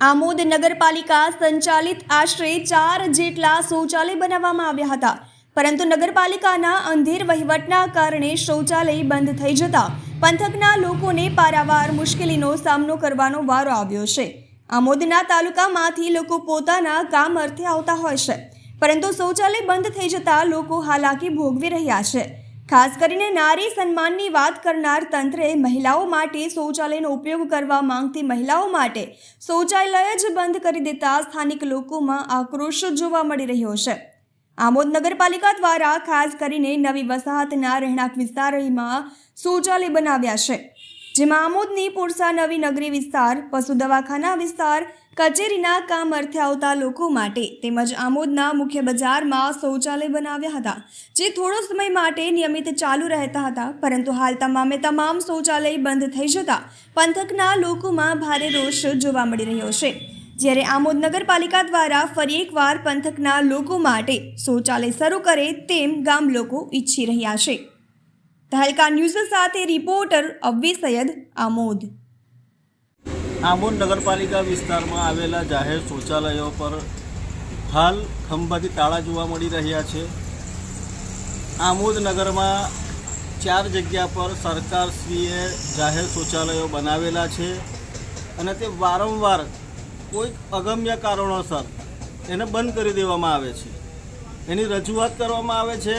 આમોદ નગરપાલિકા સંચાલિત આશરે ચાર જેટલા શૌચાલય બનાવવામાં આવ્યા હતા. પરંતુ નગરપાલિકાના અંધેર વહીવટના કારણે શૌચાલય બંધ થઈ જતા પંથકના લોકોને પારાવાર મુશ્કેલીનો સામનો કરવાનો વારો આવ્યો છે. આમોદના તાલુકામાંથી લોકો પોતાના કામ અર્થે આવતા હોય છે. પરંતુ શૌચાલય બંધ થઈ જતા લોકો હાલાકી ભોગવી રહ્યા છે. ખાસ કરીને નારી સન્માનની વાત કરનાર તંત્રે મહિલાઓ માટે શૌચાલયનો ઉપયોગ કરવા માંગતી મહિલાઓ માટે શૌચાલય જ બંધ કરી દેતા સ્થાનિક લોકોમાં આક્રોશ જોવા મળી રહ્યો છે. આમોદ નગરપાલિકા દ્વારા ખાસ કરીને નવી વસાહતના રહેણાંક વિસ્તારમાં શૌચાલય બનાવ્યા છે. જેમાં આમોદની પુરસા નવી નગરી વિસ્તાર, પશુ દવાખાના વિસ્તાર, કચેરીના કામ અર્થે આવતા લોકો માટે તેમજ આમોદના મુખ્ય બજારમાં શૌચાલય બનાવ્યા હતા, જે થોડો સમય માટે નિયમિત ચાલુ રહેતા હતા. પરંતુ હાલ તમામે તમામ શૌચાલય બંધ થઈ જતા પંથકના લોકોમાં ભારે રોષ જોવા મળી રહ્યો છે. જ્યારે આમોદ નગરપાલિકા દ્વારા ફરી એકવાર પંથકના લોકો માટે શૌચાલય શરૂ કરે તેમ ગામ લોકો ઈચ્છી રહ્યા છે. તહલકા ન્યૂઝ સાથે રિપોર્ટર અવ્વી સૈયદ આમોદ. આમોદ નગરપાલિકા વિસ્તારમાં આવેલા જાહેર શૌચાલયો પર હાલ ખંભાથી તાળા જોવા મળી રહ્યા છે. આમોદ નગરમાં ચાર જગ્યા પર સરકારશ્રીએ જાહેર શૌચાલયો બનાવેલા છે અને તે વારંવાર કોઈક અગમ્ય કારણોસર એને બંધ કરી દેવામાં આવે છે. એની રજૂઆત કરવામાં આવે છે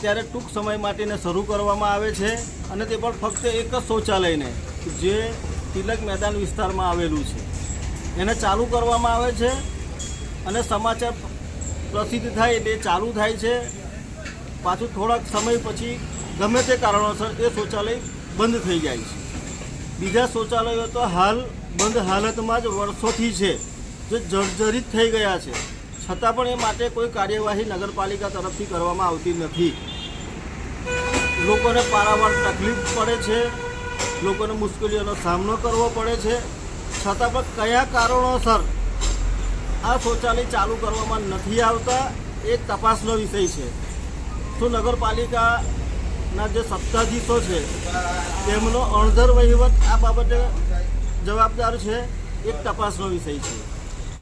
ત્યારે ટૂંક સમય માટેને શરૂ કરવામાં આવે છે અને તે પણ ફક્ત એક જ શૌચાલયને, જે તિલક મેદાન વિસ્તારમાં આવેલું છે. એને ચાલુ કરવામાં આવે છે અને સમાચાર પ્રસિદ્ધ થાય એટલે ચાલુ થાય છે. પાછું થોડાક સમય પછી ગમે તે કારણોસર એ શૌચાલય બંધ થઈ જાય છે. બીજા શૌચાલયો તો હાલ બંધ હાલતમાં જ વર્ષોથી છે, જે જર્જરિત થઈ ગયા છે. છતાં પણ એ માટે કોઈ કાર્યવાહી નગરપાલિકા તરફથી કરવામાં આવતી નથી. લોકોને પારાવાર તકલીફ પડે છે. લોકોને મુશ્કેલીઓનો સામનો કરવો પડે છે. છતાં પણ કયા કારણોસર આ શૌચાલય ચાલુ કરવામાં નથી આવતા એ તપાસનો વિષય છે. શું નગરપાલિકાના જે સત્તાધીશો છે, તેમનો અણધર વહીવટ આ બાબતે જવાબદાર છે એક તપાસનો વિષય છે.